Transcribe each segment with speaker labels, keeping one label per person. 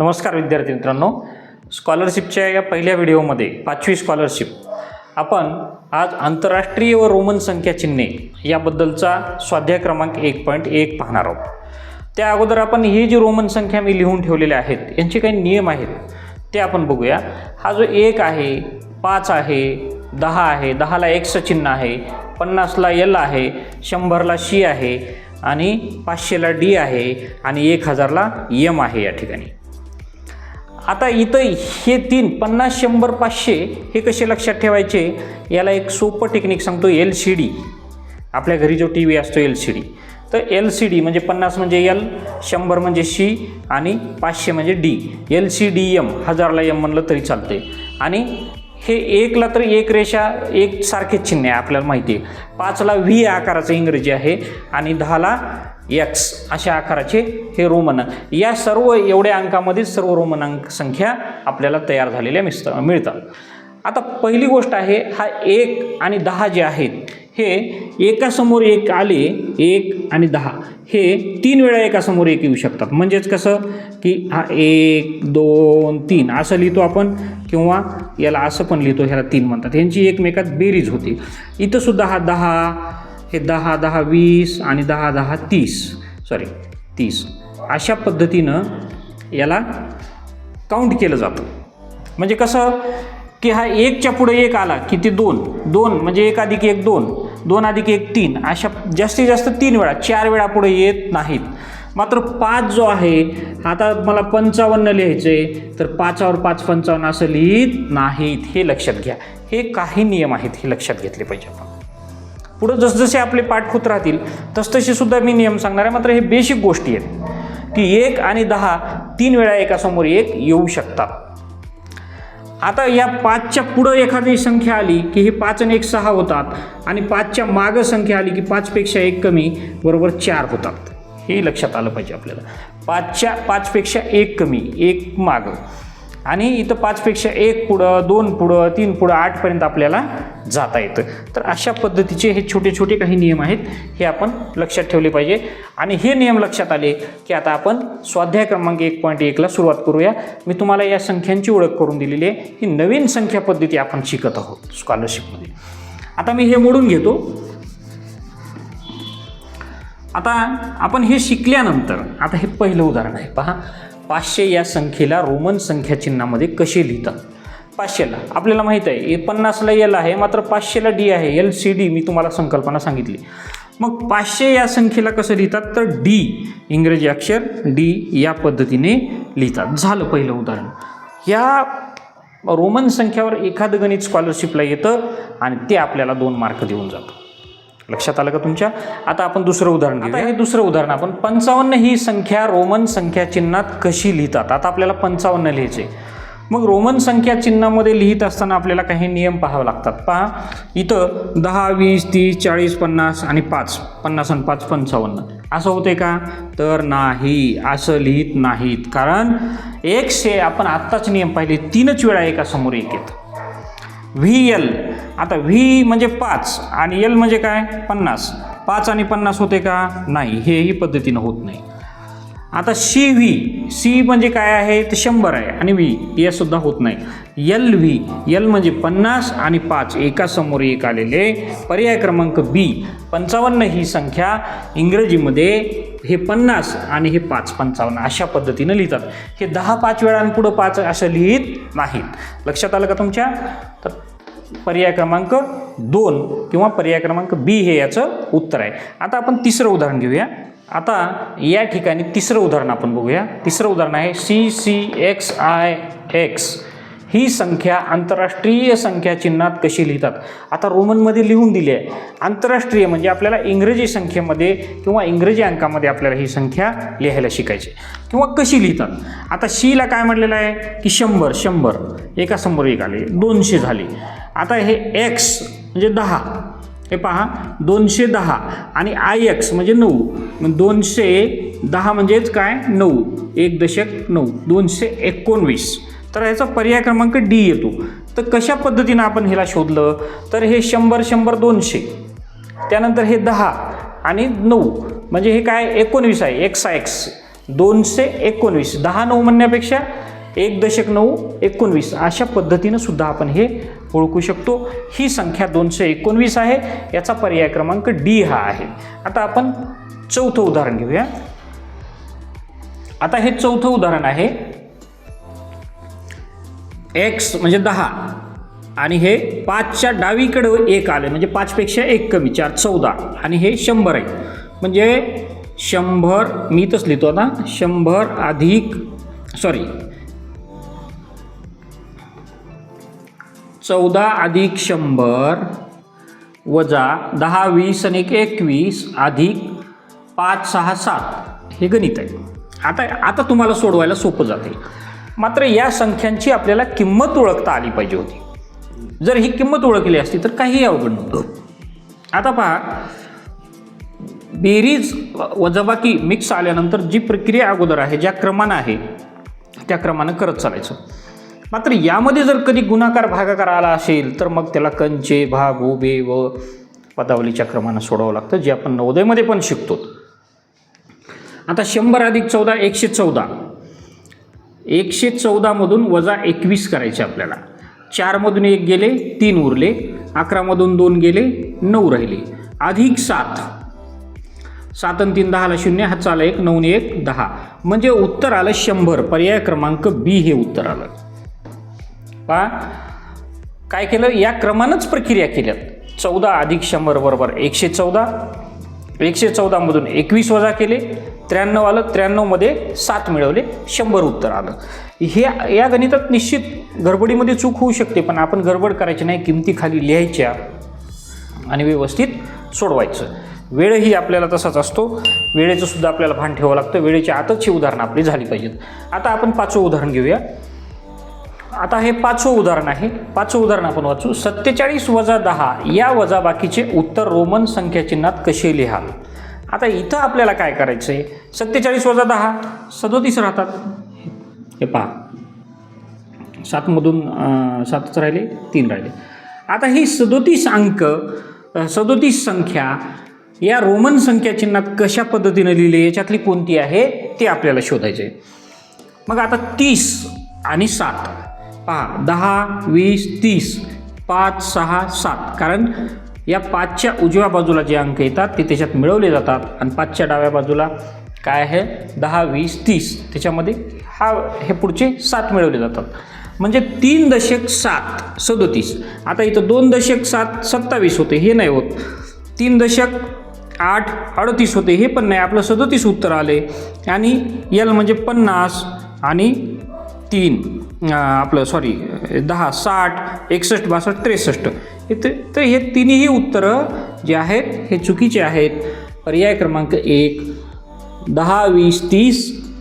Speaker 1: नमस्कार विद्यार्थी मित्रांनो. स्कॉलरशिपच्या या पहिल्या व्हिडिओमध्ये पाचवी स्कॉलरशिप आपण आज आंतरराष्ट्रीय व रोमन संख्या चिन्हे याबद्दलचा स्वाध्याय क्रमांक एक पॉईंट एक पाहणार आहोत. त्या अगोदर आपण ही जी रोमन संख्या मी लिहून ठेवलेल्या आहेत यांचे काही नियम आहेत ते आपण बघूया. हा जो एक आहे पाच आहे दहा आहे दहाला एक्सचं चिन्ह आहे पन्नासला एल आहे शंभरला शी आहे आणि पाचशेला डी आहे आणि एक हजारला यम आहे या ठिकाणी. आता इथं हे तीन पन्नास शंभर पाचशे हे कसे लक्षात ठेवायचे? याला एक सोपं टेक्निक सांगतो एल सी डी आपल्या घरी जो टी व्ही असतो एल सी डी तर एल सी डी म्हणजे पन्नास म्हणजे एल शंभर म्हणजे सी आणि पाचशे म्हणजे D L C D M हजारला एम म्हणलं तरी चालते आणि हे एकला तर एक रेषा एक सारखेच चिन्ह आहे आपल्याला माहिती आहे. पाचला व्ही आकाराचं इंग्रजी आहे आणि दहाला एक्स अशा आकाराचे हे रोमन. या सर्व एवढ्या अंकामध्येच सर्व रोमन अंक संख्या आपल्याला तयार झालेल्या मिसत मिळतात. आता पहिली गोष्ट आहे हा एक आणि दहा जे आहेत हे एकासमोर एक आले एक आणि दहा. हे तीन वेळा एकासमोर एक येऊ शकतात. म्हणजेच कसं? की हा एक दोन तीन. असं लिहितो आपण किंवा याला असं पण लिहितो ह्याला तीन म्हणतात. ह्यांची एकमेकात बेरीज होते. इथंसुद्धा हा दहा हे दहा दहा वीस आणि दहा दहा तीस. सॉरी तीस. अशा पद्धतीनं याला काउंट केलं जातं. म्हणजे कसं? की हा एकच्या पुढे एक आला की ते दोन. दोन म्हणजे एक अधिक एक दोन. दोन अधिक एक तीन. अशा जास्तीत जास्त तीन वेळा चार वेळा पुढे येत नाहीत. मात्र पाच जो आहे आता मला पंचावन्न लिहायचे तर पाचावर पाच पंचावन्न असं लिहित नाहीत. हे लक्षात घ्या. हे काही नियम आहेत हे लक्षात घेतले पाहिजे आपण. पुढं जसजसे आपले पाठ होत राहतील तसतसे सुद्धा मी नियम सांगणार आहे. मात्र हे बेसिक गोष्टी आहेत की एक आणि दहा तीन वेळा एकासमोर एक येऊ शकतात. आता या पाचच्या पुढं एखादी संख्या आली की हे पाच आणि एक सहा होतात आणि पाचच्या मागं संख्या आली की पाचपेक्षा एक कमी बरोबर चार होतात. हे लक्षात आलं पाहिजे आपल्याला. पाचच्या पाचपेक्षा एक कमी एक मागं. आणि इथं पाचपेक्षा एक पुढं दोन पुढं तीन पुढं आठपर्यंत आपल्याला जाता येतं. तर अशा पद्धतीचे हे छोटे छोटे काही नियम आहेत हे आपण लक्षात ठेवले पाहिजे. आणि हे नियम लक्षात आले की आता आपण स्वाध्याय क्रमांक एक पॉईंट एकला सुरुवात करूया. मी तुम्हाला या संख्यांची ओळख करून दिलेली आहे. ही नवीन संख्या पद्धती आपण शिकत आहोत स्कॉलरशिपमध्ये आता मी हे मोडून घेतो. आता आपण हे शिकल्यानंतर आता हे पहिलं उदाहरण आहे. पहा. पाचशे या संख्येला रोमन संख्या चिन्हामध्ये कसे लिहितात? पाचशेला. आपल्याला माहीत आहे ए पन्नासला एल आहे मात्र पाचशेला डी आहे. एल सी डी मी तुम्हाला संकल्पना सांगितली. मग पाचशे या संख्येला कसं लिहितात? तर डी इंग्रजी अक्षर डी या पद्धतीने लिहितात. झालं पहिलं उदाहरण. या रोमन संख्यावर एखादं गणित स्कॉलरशिपला येतं आणि ते आपल्याला दोन मार्क देऊन जातं. लक्षात आलं का तुमच्या? आता आपण दुसरं उदाहरण घेऊ हे दुसरं उदाहरण आपण पंचावन्न ही संख्या रोमन संख्या चिन्हात कशी लिहितात? आता आपल्याला पंचावन्न लिहायचे मग रोमन संख्या चिन्हामध्ये लिहित असताना आपल्याला काही नियम पाहावे लागतात. पहा इथं दहा वीस तीस चाळीस पन्नास आणि पाच. पन्नास आणि पाच पंचावन्न. असं होते का? तर नाही. असं लिहित नाहीत. कारण एकशे आपण आत्ताच नियम पाहिले तीनच वेळा एकासमोर एक येतं. व्ही एल आता व्ही म्हणजे पाच आणि एल म्हणजे काय? पन्नास. पाच आणि पन्नास होते का? नाही हेही पद्धतीनं होत नाही. आता सी व्ही सी म्हणजे काय आहे? ते शंभर आहे आणि व्ही सुद्धा होत नाही. एल व्ही एल म्हणजे पन्नास आणि पाच एका समोर एक आलेले. पर्याय क्रमांक बी पंचावन्न ही संख्या इंग्रजीमध्ये हे पन्नास आणि हे पाच पंचावन्न अशा पद्धतीनं लिहितात. हे दहा पाच वेळांपुढं पाच असं लिहित नाहीत. लक्षात आलं का तुमच्या? तर पर्याय क्रमांक दोन किंवा पर्याय क्रमांक बी हे याचं उत्तर आहे. आता आपण तिसरं उदाहरण घेऊया. आता या ठिकाणी तिसरं उदाहरण आपण बघूया. तिसरं उदाहरण आहे C C X I X ही संख्या आंतरराष्ट्रीय संख्या चिन्हात कशी लिहितात? आता रोमनमध्ये लिहून दिली आहे. आंतरराष्ट्रीय म्हणजे आपल्याला इंग्रजी संख्येमध्ये किंवा इंग्रजी अंकामध्ये आपल्याला ही संख्या लिहायला शिकायची किंवा कशी लिहितात? आता शीला काय म्हटलेलं आहे? की शंभर शंभर. एका समोर एक आले. दोनशे झाले. आता हे एक्स म्हणजे दहा. हे पहा. दोनशे दहा आणि आय एक्स म्हणजे नऊ. मग दोनशे दहा म्हणजेच काय? नऊ. एक दशक नऊ. दोनशे एकोणवीस. तर ह्याचा पर्याय क्रमांक डी येतो. तर कशा पद्धतीनं आपण ह्याला शोधलं? तर हे शंभर शंभर दोनशे त्यानंतर हे दहा आणि नऊ. म्हणजे हे काय? एकोणवीस आहे. X X. दोनशे एकोणवीस. दहा नऊ म्हणण्यापेक्षा एक दशक नऊ एकोणवीस. अशा पद्धतीनं सुद्धा आपण हे ओळखू शकतो. ही संख्या दोनशे एकोणवीस आहे. याचा पर्याय क्रमांक डी हा आहे. आता आपण चौथं उदाहरण घेऊया. आता हे चौथं उदाहरण आहे. एक्स म्हणजे दहा. आणि हे पाचच्या डावीकडं एक आलं म्हणजे पाचपेक्षा एक कमी चार चौदा. आणि हे शंभर आहे. म्हणजे शंभर मी तच लिहितो ना शंभर अधिक सॉरी चौदा अधिक शंभर वजा दहा वीस आणि एक एकवीस अधिक पाच सहा सात. हे गणित आहे. आता आता तुम्हाला सोडवायला सोपं जाते. मात्र या संख्यांची आपल्याला किंमत ओळखता आली पाहिजे होती. जर ही किंमत ओळखली असती तर काहीही अवघड नव्हतं. आता पहा बेरीज वजाबाकी मिक्स आल्यानंतर जी प्रक्रिया अगोदर आहे ज्या क्रमानं आहे त्या क्रमानं करत चालायचं. मात्र यामध्ये जर कधी गुणाकार भागाकार आला असेल तर मग त्याला कंचे भाग उभे व पदावलीच्या क्रमानं सोडावं लागतं जे आपण नवोदयमध्ये पण शिकतो आता शंभर अधिक चौदा एकशे चौदा. एकशे चौदामधून वजा एकवीस करायचे आपल्याला. चारमधून एक गेले तीन उरले. अकरामधून दोन गेले नऊ राहिले. अधिक सात. सात आणि तीन दहाला शून्य हा चाला एक नऊ एक दहा. म्हणजे उत्तर आलं शंभर पर्याय क्रमांक बी हे उत्तर आलं. पा काय केलं? या क्रमानंच प्रक्रिया केल्यात. चौदा अधिक शंभर बरोबर एकशे चौदा. एकशे चौदामधून एकवीस वजा केले. त्र्याण्णव आलं त्र्याण्णवमध्ये सात मिळवले शंभर उत्तर आलं. हे या गणितात निश्चित गडबडीमध्ये चूक होऊ शकते पण आपण गडबड करायची नाही किमती खाली लिहायच्या आणि व्यवस्थित सोडवायचं. वेळही आपल्याला तसाच असतो. वेळेचं सुद्धा आपल्याला भान ठेवावं लागतं. वेळेच्या आतच ही उदाहरणं आपली झाली पाहिजेत. आता आपण पाचवं उदाहरण घेऊया. आता हे पाचवं उदाहरण आहे. पाचवं उदाहरण आपण वाचू. सत्तेचाळीस वजा दहा या वजाबाकीचे उत्तर रोमन संख्याचिन्हात कसे लिहाल? आता इथं आपल्याला काय करायचं आहे सत्तेचाळीस वजा दहा सदोतीस राहतात. हे पहा. सातमधून सातच राहिले तीन राहिले. आता ही सदोतीस अंक सदोतीस संख्या या रोमन संख्या चिन्हात कशा पद्धतीनं लिहिले याच्यातली कोणती आहे ते आपल्याला शोधायचे आहे मग आता तीस आणि सात. पहा दहा वीस तीस पाच सहा सात. कारण या पाचच्या उजव्या बाजूला जे अंक येतात ते त्याच्यात मिळवले जातात. आणि पाचच्या डाव्या बाजूला काय आहे? दहा वीस तीस. त्याच्यामध्ये हा हे पुढचे सात मिळवले जातात. म्हणजे तीन दशक सात सदोतीस. आता इथं दोन दशक सात सत्तावीस होते हे नाही होत. तीन दशक आठ अडतीस होते हे पण नाही. आपलं सदोतीस उत्तर आले. आणि यल म्हणजे पन्नास आणि तीन आपलं सॉरी दहा साठ एकसष्ट बासष्ट त्रेसष्ट. तर हे तिन्ही उत्तरं जे आहेत हे चुकीचे आहेत. पर्याय क्रमांक एक दहा वीस तीस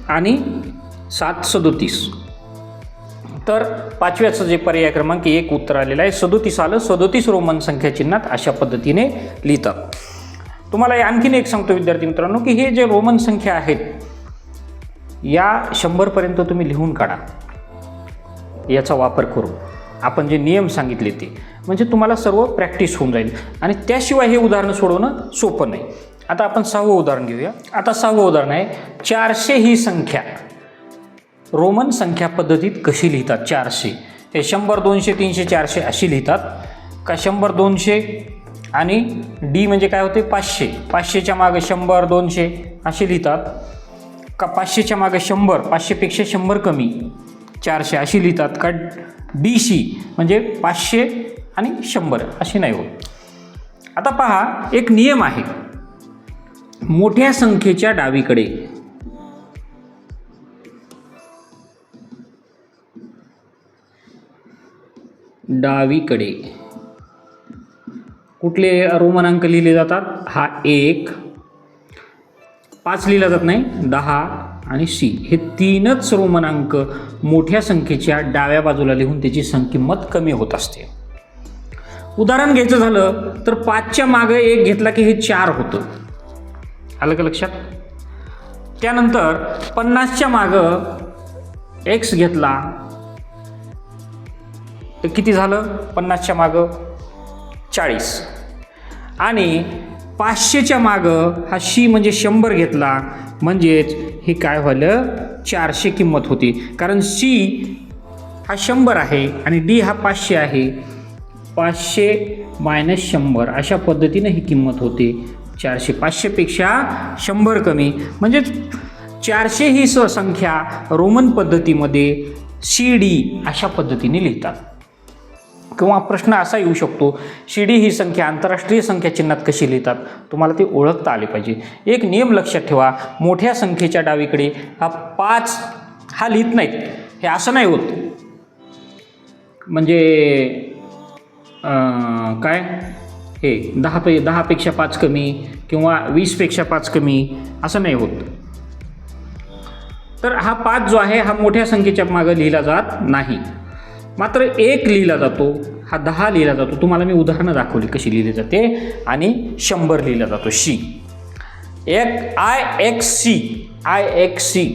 Speaker 1: आणि सात सदोतीस. तर पाचव्याचं जे पर्याय क्रमांक एक उत्तर आलेलं आहे सदोतीस आलं सदोतीस रोमन संख्या चिन्हात अशा पद्धतीने लिहितात तुम्हाला आणखीन एक सांगतो विद्यार्थी मित्रांनो की हे जे रोमन संख्या आहेत या शंभरपर्यंत तुम्ही लिहून काढा. याचा वापर करू आपण जे नियम सांगितले ते. म्हणजे तुम्हाला सर्व प्रॅक्टिस होऊन जाईल. आणि त्याशिवाय हे उदाहरण सोडवणं सोपं नाही. आता आपण सहावं उदाहरण घेऊया. आता सहावं उदाहरण आहे चारशे ही संख्या. रोमन संख्या पद्धतीत कशी लिहितात चारशे? हे शंभर दोनशे तीनशे चारशे अशी लिहितात. का शंभर दोनशे आणि डी म्हणजे काय होते? पाचशे. पाचशेच्या मागं शंभर दोनशे असे लिहितात. का पाचशेच्या मागं शंभर? पाचशेपेक्षा शंभर कमी. चारशे अशी लिहितात. का डी सी म्हणजे पाचशे आणि शंभर असे नाही होत. आता पहा एक नियम आहे. मोठ्या संख्येच्या डावीकडे. डावीकडे. कुठले रोमनांक लिहिले जातात? हा एक. पाच लिहिला जात नाही दहा आणि सी. हे तीनच रोमनांक मोठ्या संख्येच्या डाव्या बाजूला लिहून त्याची संकिंमत कमी होत असते. उदाहरण घ्यायचं झालं तर पाचच्या मागं एक घेतला की हे चार होतं. आलं का लक्षात? त्यानंतर पन्नासच्या मागं एक्स घेतला. तर किती झालं? पन्नासच्या मागं चाळीस. आणि पाचशेच्या मागं हा शी म्हणजे शंभर घेतला. म्हणजेच हे काय व्हालं चारशे किंमत होती. कारण सी हा शंभर आहे आणि डी हा पाचशे आहे. पाचशे मायनस शंभर. अशा पद्धतीनं ही किंमत होते. चारशे पाचशेपेक्षा शंभर कमी. म्हणजेच चारशे ही स संख्या रोमन पद्धतीमध्ये सी डी अशा पद्धतीने लिहितात. किंवा प्रश्न असा येऊ शकतो शिडी ही संख्या आंतरराष्ट्रीय संख्या चिन्हात कशी लिहितात? तुम्हाला ते ओळखता आले पाहिजे. एक नियम लक्षात ठेवा मोठ्या संख्येच्या डावीकडे हा पाच हा लिहित नाहीत. हे असं नाही होत. म्हणजे काय? हे दहा पे दहापेक्षा पाच कमी किंवा वीसपेक्षा पाच कमी असं नाही होत. तर हा पाच जो आहे हा मोठ्या संख्येच्या मागं लिहिला जात नाही. मात्र एक लिहिला जातो हा दहा लिहिला जातो. तुम्हाला मी उदाहरणं दाखवली कशी लिहिली जाते आणि शंभर लिहिला जातो. शी. एक I X C. I X C.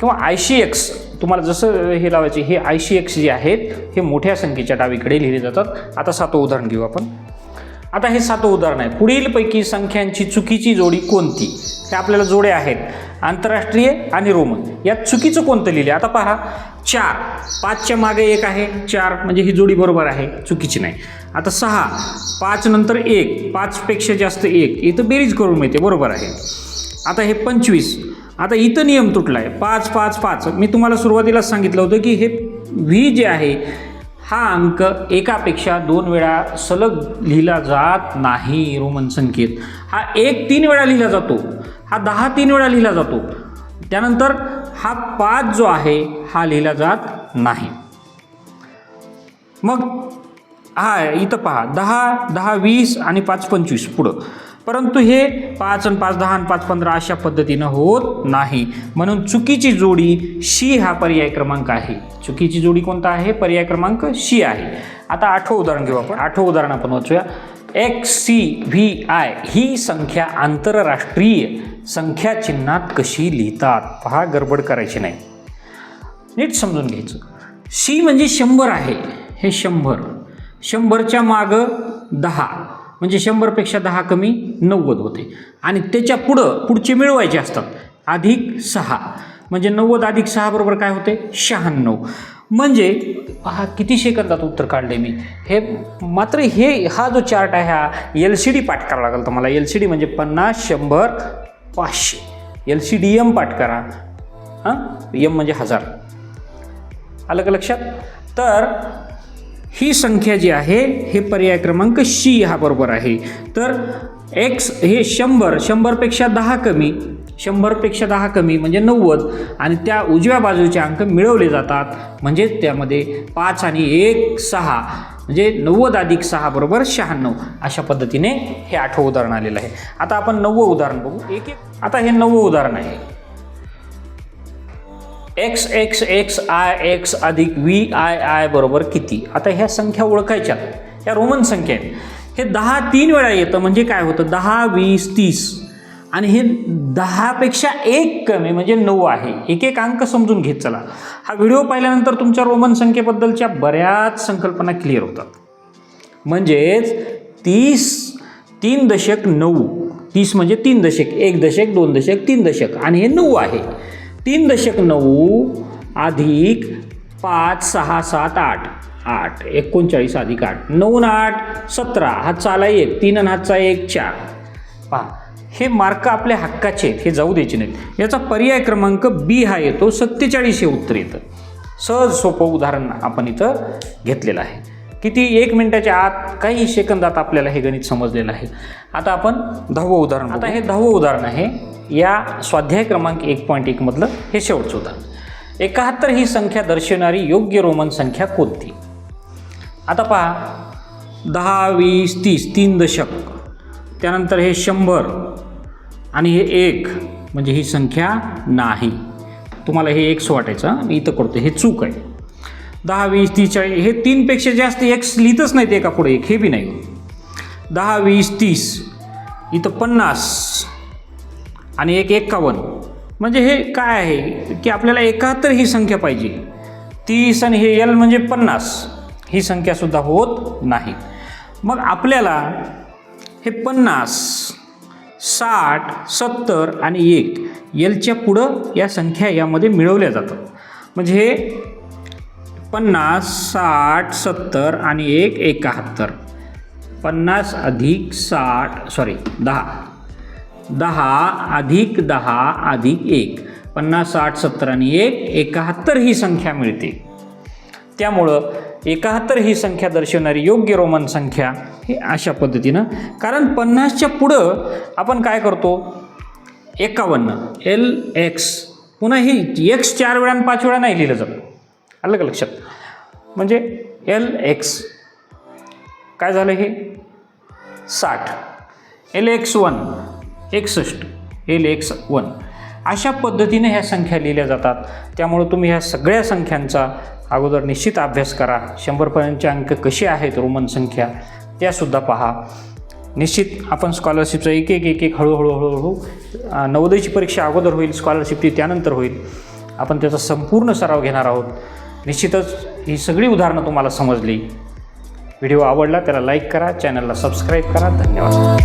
Speaker 1: किंवा आय सी एक्स. तुम्हाला जसं हे लावायचे हे आय सी एक्स जे आहेत हे मोठ्या संख्येच्या डावीकडे लिहिले जातात. आता सातवं उदाहरण घेऊ आपण. आता हे सातवं उदाहरण आहे. पुढीलपैकी संख्यांची चुकीची जोडी कोणती? हे आपल्याला जोडे आहेत. आंतरराष्ट्रीय आणि रोमन. यात चुकीचं कोणतं लिहिले? आता पहा. चार. पाचच्या मागे एक आहे. चार म्हणजे ही जोडी बरोबर आहे. चुकीची नाही. आता सहा. पाच नंतर एक. पाचपेक्षा जास्त एक. इथं बेरीज करून मिळते. बरोबर आहे. आता हे पंचवीस. आता इथं नियम तुटला आहे पाच पाच पाच. मी तुम्हाला सुरुवातीलाच सांगितलं होतं की हे व्ही जे आहे हा अंक एकापेक्षा दोन वेळा सलग लिहिला जात नाही रोमन संख्येत हा एक तीन वेळा लिहिला जातो. हा दहा तीन वेळा लिहिला जातो. त्यानंतर हा पाच जो आहे हा लिहिला जात नाही. मग हा इथं पहा. दहा दहा वीस आणि पाच पंचवीस. पुढं. परंतु हे पाच आणि पाच दहा आणि पाच पंधरा अशा पद्धतीनं होत नाही. म्हणून चुकीची जोडी शी हा पर्याय क्रमांक आहे. चुकीची जोडी कोणता आहे? पर्याय क्रमांक शी आहे. आता आठवं उदाहरण घेऊ आपण. आठवं उदाहरण आपण वाचूया. एक्स सी व्ही आय ही संख्या आंतरराष्ट्रीय संख्या चिन्हात कशी लिहितात? पहा गडबड करायची नाही. नीट समजून घ्यायचं. सी म्हणजे शंभर आहे. हे शंभर. शंभरच्या मागं दहा. म्हणजे शंभरपेक्षा दहा कमी नव्वद होते. आणि त्याच्या पुढं पुढचे मिळवायचे असतात. अधिक सहा. म्हणजे नव्वद अधिक सहा बरोबर काय होते? शहाण्णव. म्हणजे हा किती सेकंदात उत्तर काढले मी. हे मात्र हे हा जो चार्ट आहे हा एल सी डी पाठ करावा लागेल तुम्हाला. एल सी डी म्हणजे पन्नास शंभर पाचशे. एल सी डी एम पाठ करा. हां? एम म्हणजे हजार. आलं का लक्षात? तर ही संख्या जी आहे हे पर्याय क्रमांक शी हा बरोबर आहे. तर एक्स हे शंभर शंभरपेक्षा दहा कमी शंभरपेक्षा दहा कमी म्हणजे नव्वद आणि त्या उजव्या बाजूचे अंक मिळवले जातात. म्हणजे त्यामध्ये पाच आणि एक सहा म्हणजे नव्वद अधिक सहा बरोबर शहाण्णव. अशा पद्धतीने हे आठवं उदाहरण आलेलं आहे. आता आपण नववं उदाहरण बघू. एक एक आता हे नववं उदाहरण आहे. X X X I X अधिक व्ही आय आय बरोबर किती? आता ह्या संख्या ओळखायच्या. ह्या रोमन संख्या आहेत. हे दहा तीन वेळा येतं म्हणजे काय होतं? दहा वीस तीस. आणि हे दहापेक्षा एक कमी म्हणजे नऊ आहे. एक एक अंक समजून घेत चला. हा व्हिडिओ पाहिल्यानंतर तुमच्या रोमन संख्येबद्दलच्या बऱ्याच संकल्पना क्लिअर होतात. म्हणजेच तीस तीन दशक नऊ. तीस म्हणजे तीन दशक एक दशक दोन दशक तीन दशक. आणि हे नऊ आहे. तीन दशक नऊ अधिक पाच सहा सात आठ. आठ एकोणचाळीस अधिक आठ. नऊ न आठ सतरा. हातचा एक. तीन आणि हातचा एक चार. पहा हे मार्क आपल्या हक्काचे आहेत हे जाऊ द्यायचे नाहीत. याचा पर्याय क्रमांक बी हा येतो सत्तेचाळीस हे उत्तर येतं. सहज सोपं उदाहरण आपण इथं घेतलेलं आहे. किती एक मिनिटाच्या आत काही सेकंदात आपल्याला हे गणित समजलेलं आहे. आता आपण दहावं उदाहरण आता हे दहावं उदाहरण आहे. या स्वाध्याय क्रमांक एक पॉईंट एकमधलं हे शेवटचं उदाहरण. एकाहत्तर ही संख्या दर्शवणारी योग्य रोमन संख्या कोणती? आता पहा. दहा वीस तीस तीन दशक. त्यानंतर हे शंभर आणि हे एक म्हणजे ही संख्या नाही. तुम्हाला हे एक्स वाटायचं मी इथं करतो. हे चूक आहे. दहा वीस तीस चाळीस हे तीनपेक्षा जास्त एक्स लिहितच नाहीत एका पुढे. एक हे बी नाही. दहा वीस तीस इथं पन्नास आणि एक एक्कावन्न. म्हणजे हे काय आहे? की आपल्याला एकाहत्तर ही संख्या पाहिजे. तीस आणि हे एल म्हणजे पन्नास. ही संख्यासुद्धा होत नाही. मग आपल्याला हे पन्नास साठ सत्तर आणि एक एलच्या पुढं या संख्या यामध्ये मिळवल्या जातात. म्हणजे हे पन्नास साठ सत्तर आणि एक एकाहत्तर. पन्नास अधिक साठ सॉरी दहा. दहा अधिक दहा अधिक एक. पन्नास साठ सत्तर आणि एक एकाहत्तर ही संख्या मिळते. त्यामुळं एकाहत्तर ही संख्या दर्शवणारी योग्य रोमन संख्या हे अशा पद्धतीनं कारण पन्नासच्या पुढं आपण काय करतो? एकावन्न. L X. पुन्हा ही एक्स चार वेळा पाच वेळा नाही लिहिलं जातं. आलं का लक्षात म्हणजे एल एक्स काय झालं हे? साठ. एल एक्स वन एकसष्ट. L X one. अशा पद्धतीने ह्या संख्या लिहिल्या जातात. त्यामुळं तुम्ही ह्या सगळ्या संख्यांचा अगोदर निश्चित अभ्यास करा. शंभरपर्यंतचे अंक कसे आहेत रोमन संख्या त्यासुद्धा पहा. निश्चित आपण स्कॉलरशिपचं एक एक एक एक हळूहळू हळूहळू नवोदयची परीक्षा अगोदर होईल स्कॉलरशिपची त्यानंतर होईल. आपण त्याचा संपूर्ण सराव घेणार आहोत. निश्चितच ही सगळी उदाहरणं तुम्हाला समजली. व्हिडिओ आवडला त्याला लाईक करा चॅनलला सबस्क्राईब करा. धन्यवाद.